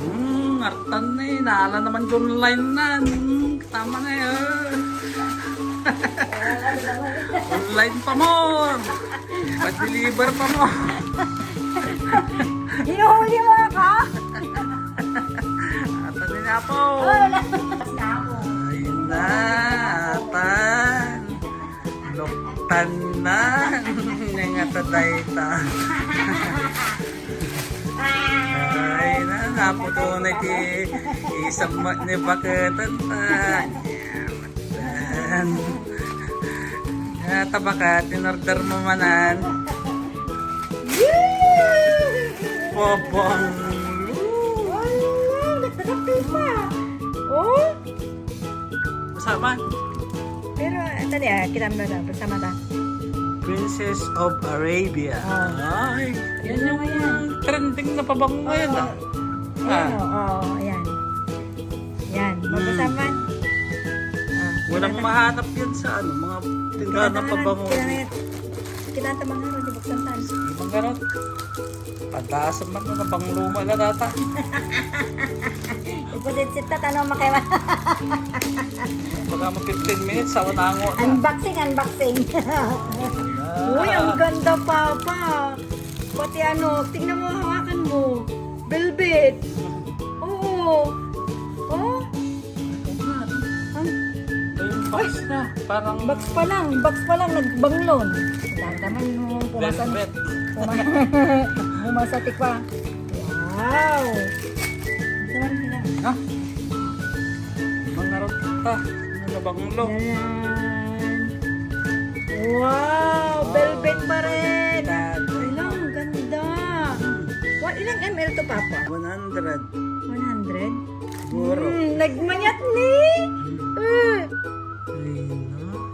Hmm, artan na eh. Naala naman yung line na. Hmm, tama na yun. Online pa mo. Pa-deliver pa mo. Hinuhuli mo ako? Atan din. Na ako. Ayun na, atan. Luktan na. Nga taday ta. Na, naputunay ti isang mat ni bakatan ta. Yamatan. Nga tabakat, in-order mo manan. Pa. Oh? Kasama, Pero, ito niya, kitam na lang. Bersama ta. Princess of Arabia. Ah. Ay, yan yung trending na pabango ngayon ah. Ayan, Ah. oh, oh, ayan. Yan, magkasama. Ah, Walang mahanap yan sa ano, mga tindahan na pabango. Kinanta mga rin, di buksan tayo. Ibang garot. Padasan man na bang luma na data. Ipulit sita, tanong makaiwa. Baka mo 15 minutes sa wanango na. Unboxing, unboxing. Uy, ang ganda, Papa. Pati ano, tingnan mo, hawakan mo. Velvet. Oo. Oh, box na. Parang box pa lang, box pa lang, nagbanglon. Tataman mo, pumasan. velvet. Pumasatik pa. Wow. Nila. Ha? Mga garot ta. Ano bang lo? Yan. Papa? 100. 100? Siguro. Hmm, nagmanyat ni. Uh.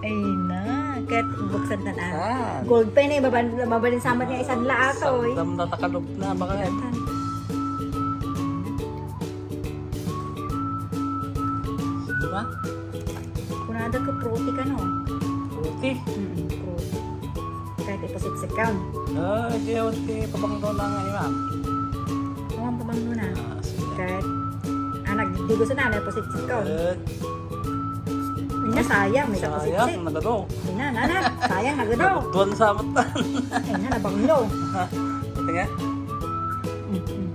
Ay na, kahit buksan na na. Ah. Gold pen eh, baban, babalin samat niya isang laato eh. Samdam na takalog na baka Diba? Kunada ko fruity ka no? Puti. Mm fruity. Kahit sa account. Ah, di ako ti pabanggaw na nga imam. Huwag pa bang muna. Ah, sige. Kahit, nagdigo sa nanay, iposit sa account. Eh, Ay na, sayang, may sayang, nagado. Ay na, nana, sayang, nagadaw. Tuwan sa matan. Ay na, nabanglo. Ito nga. Mm, mm.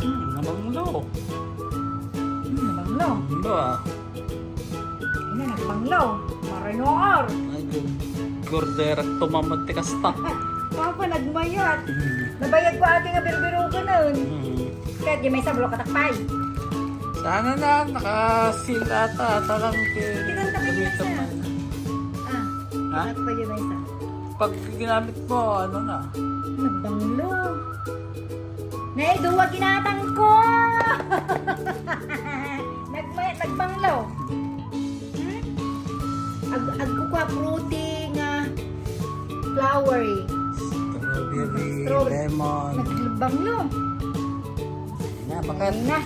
Hmm, nabanglo. Mm, nabanglo. Nabanglo ah. Ay na, nagbanglo. Marinoor. Ay, gorderak tumamot ti kasta. Papa, nagmayat. Nabayad ko ating nga birbiro ka nun. Hmm. Kahit yung may sablo katakpay. Sana na, nakasil ata. Talang ti... Kinanta yung Gamitan isa. Ah, Ha? katakpay yung may isa. Pag ginamit mo, ano na? Nagbanglo. Nay, duwa ginatang ko! Nagmay, nagbanglo. Hmm? Ag, agkukwa fruity nga flowery strawberry, Stroll. lemon. Naglibang no. Na, bakit? na.